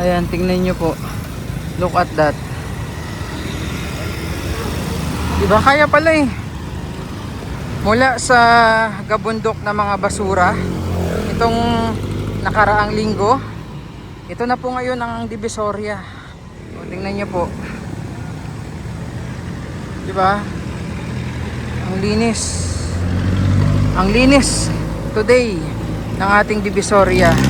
Ayan, tingnan nyo po. Look at that. Diba? Kaya pala eh. Mula sa gabundok na mga basura, itong nakaraang linggo, ito na po ngayon ang Divisoria. O, tingnan nyo po. Diba? Ang linis. Ang linis today ng ating Divisoria.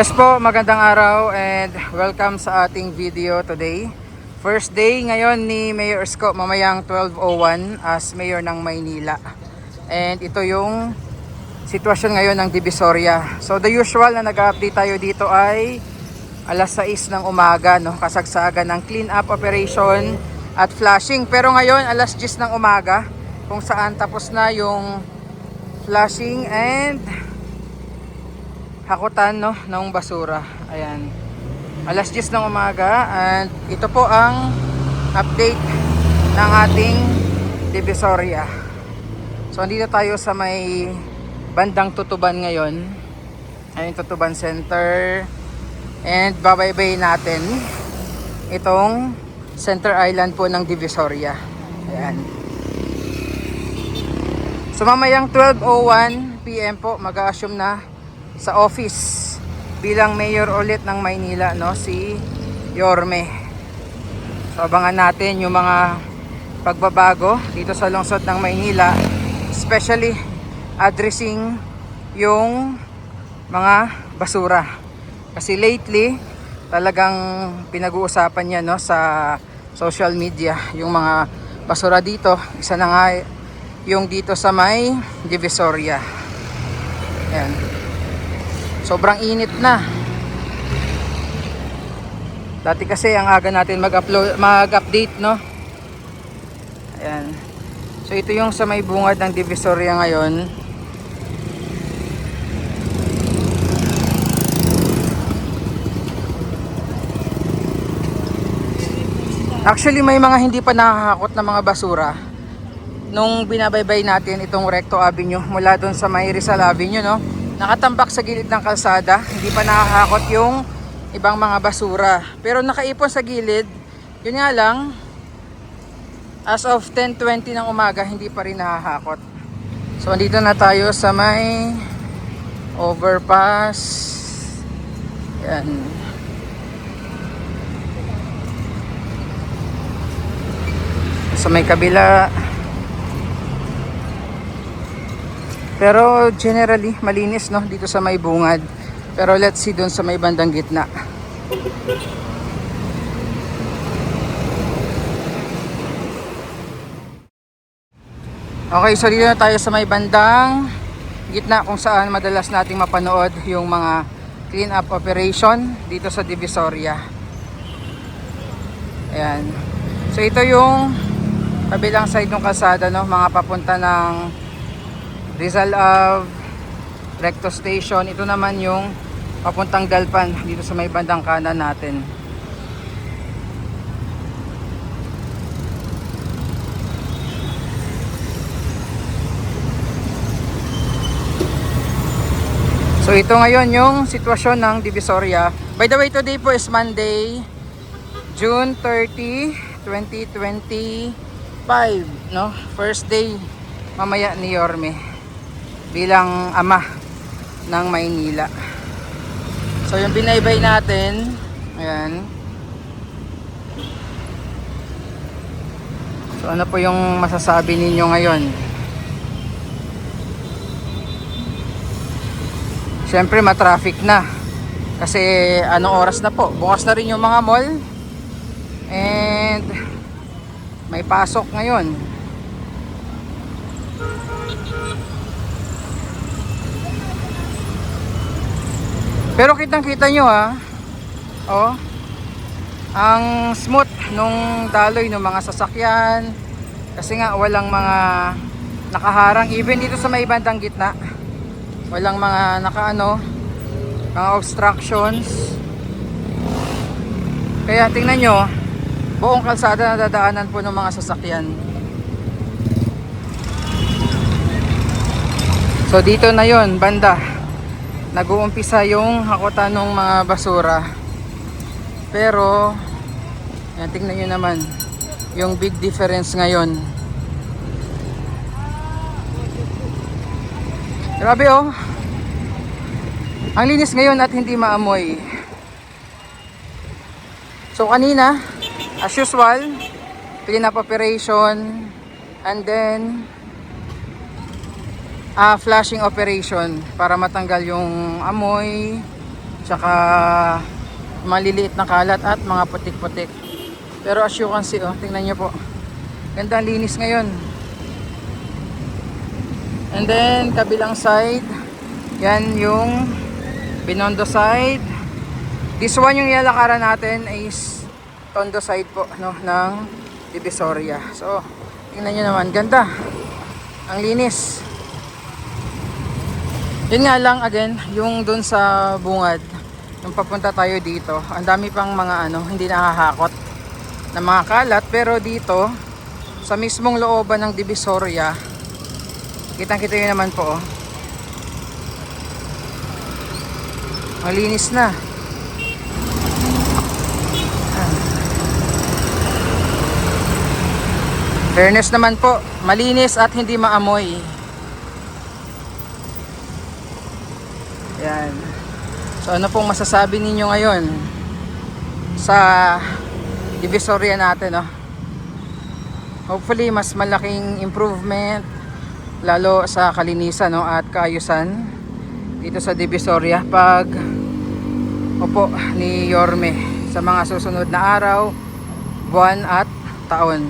Yes po, magandang araw and welcome sa ating video today. First day ngayon ni Mayor Isko mamayang 12.01 as Mayor ng Maynila. And ito yung sitwasyon ngayon ng Divisoria. So the usual na nag-update tayo dito ay alas 6 ng umaga, no? kasagsagan ng clean up operation at flashing. Pero ngayon alas 10 ng umaga kung saan tapos na yung flashing and hakutan no ng basura. Ayan. Alas 10 ng umaga and ito po ang update ng ating Divisoria. So andito tayo sa may bandang Tutuban ngayon. Ayun Tutuban Center. And babaybay natin itong Center Island po ng Divisoria. Ayan. So mamayang 12.01 PM po mag-assume na sa office bilang mayor ulit ng Maynila no si Yorme. So abangan natin yung mga pagbabago dito sa lungsod ng Maynila especially addressing yung mga basura. Kasi lately talagang pinag-uusapan niya no sa social media yung mga basura dito. Isa na nga yung dito sa may Divisoria. Ayan. Sobrang init na. Dati kasi ang aga natin mag-upload, mag-update, no? Ayan. So ito yung sa may bungad ng Divisoria ngayon. Actually may mga hindi pa nakakakot na mga basura. Nung binabaybay natin itong Recto Avenue mula doon sa may Rizal Avenue, no? Nakatambak sa gilid ng kalsada, hindi pa nakakakot yung ibang mga basura. Pero nakaipon sa gilid, yun nga lang, as of 10.20 ng umaga, hindi pa rin nakakakot. So, andito na tayo sa may overpass. Yan. Sa may kabila, Pero generally, malinis no dito sa may bungad. Pero let's see doon sa may bandang gitna. Okay, so dito na tayo sa may bandang gitna kung saan madalas nating mapanood yung mga clean up operation dito sa Divisoria. Ayan. So ito yung kabilang side ng kalsada no, mga papunta ng Rizal Ave, Recto Station. Ito naman yung papuntang Dalpan dito sa may bandang kanan natin. So ito ngayon yung sitwasyon ng Divisoria. By the way, today po is Monday, June 30, 2025, no? First day mamaya ni Yorme bilang ama ng Maynila. So yung binaybay natin, ayan. So ano po yung masasabi ninyo ngayon? Siyempre matraffic na. Kasi anong oras na po? Bukas na rin yung mga mall. And may pasok ngayon. Pero kitang kita nyo ha. Oh. Ang smooth nung daloy ng mga sasakyan. Kasi nga walang mga nakaharang. Even dito sa may bandang gitna. Walang mga nakaano. Mga obstructions. Kaya tingnan nyo. Buong kalsada na dadaanan po ng mga sasakyan. So dito na yon banda nag-uumpisa yung hakutan ng mga basura. Pero, yan, tingnan nyo naman, yung big difference ngayon. Grabe oh. Ang linis ngayon at hindi maamoy. So kanina, as usual, clean up operation, and then, ah flashing operation para matanggal yung amoy tsaka maliliit na kalat at mga putik-putik. Pero as you can see oh, tingnan nyo po. Ganda linis ngayon. And then kabilang side yan yung binondo side. This one yung ilalakaran natin is tondo side po no, ng Divisoria. So tingnan nyo naman ganda. Ang linis yun nga lang again, yung dun sa bungad, nung papunta tayo dito, ang dami pang mga ano, hindi nakahakot na mga kalat. Pero dito, sa mismong looban ng Divisoria, kitang kita yun naman po. Oh. Malinis na. Fairness naman po, malinis at hindi maamoy. Yan. So ano pong masasabi ninyo ngayon sa Divisoria natin, no? Hopefully mas malaking improvement lalo sa kalinisan no at kaayusan dito sa Divisoria pag opo ni Yorme sa mga susunod na araw, buwan at taon.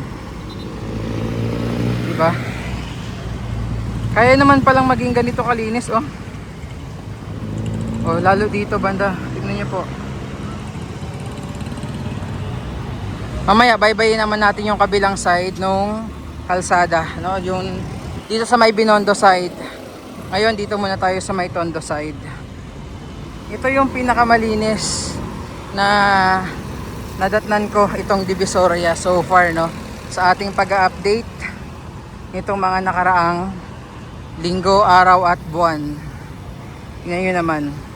Diba? Kaya naman palang maging ganito kalinis oh. Oh, lalo dito banda. Tingnan niyo po. Mamaya bye-bye naman natin yung kabilang side nung kalsada, no? Yung dito sa may Binondo side. Ngayon dito muna tayo sa may Tondo side. Ito yung pinakamalinis na nadatnan ko itong Divisoria so far, no? Sa ating pag-update nitong mga nakaraang linggo, araw at buwan. Nyo naman.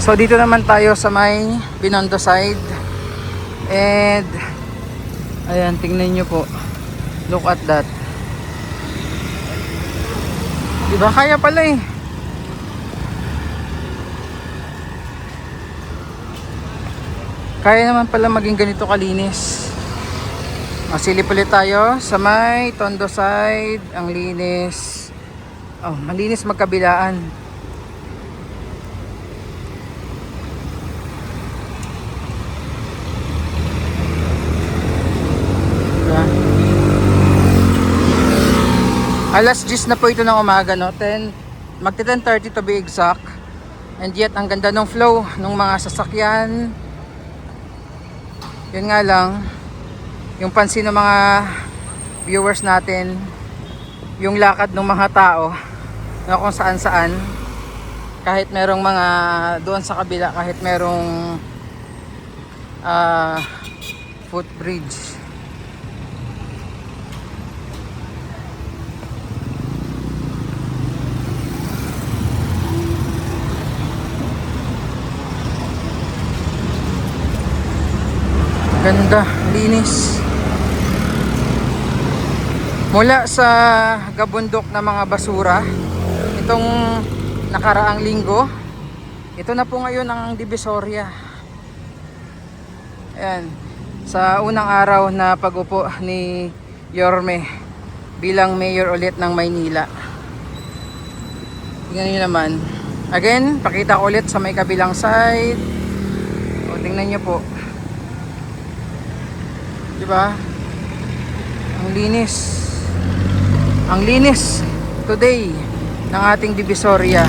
So dito naman tayo sa may Binondo side. And ayan, tingnan nyo po. Look at that. Diba? Kaya pala eh. Kaya naman pala maging ganito kalinis. Masilip ulit tayo sa may Tondo side. Ang linis. Oh, malinis magkabilaan. Alas 10 na po ito ng umaga, no? 10, magti 10.30 to be exact. And yet, ang ganda ng flow ng mga sasakyan. Yun nga lang, yung pansin ng mga viewers natin, yung lakad ng mga tao, na kung saan saan, kahit merong mga doon sa kabila, kahit merong ah footbridge. Ganda, linis. Mula sa gabundok na mga basura, itong nakaraang linggo, Ito na po ngayon ang Divisoria. Ayan. Sa unang araw na pag-upo ni Yorme bilang mayor ulit ng Maynila. Tingnan nyo naman. Again, pakita ulit sa may kabilang side. O, tingnan nyo po. Ba? Ang linis. Ang linis today ng ating Divisoria.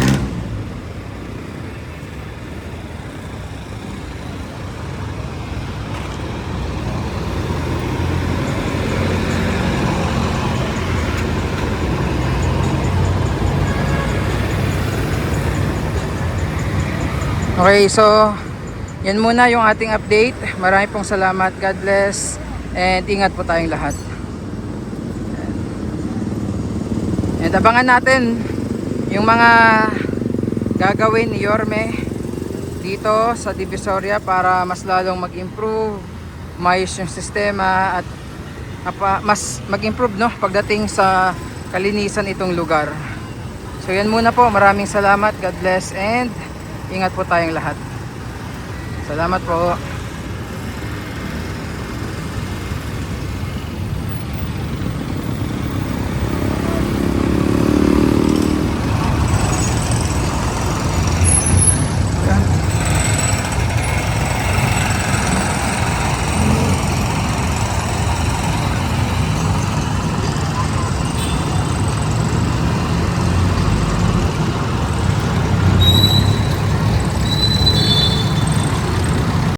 Okay, so yan muna yung ating update. Marami pong salamat. God bless. And ingat po tayong lahat. And abangan natin yung mga gagawin ni Yorme dito sa Divisoria para mas lalong mag-improve, mayos yung sistema at apa, mas mag-improve no pagdating sa kalinisan itong lugar. So yan muna po. Maraming salamat. God bless and ingat po tayong lahat. Salamat po.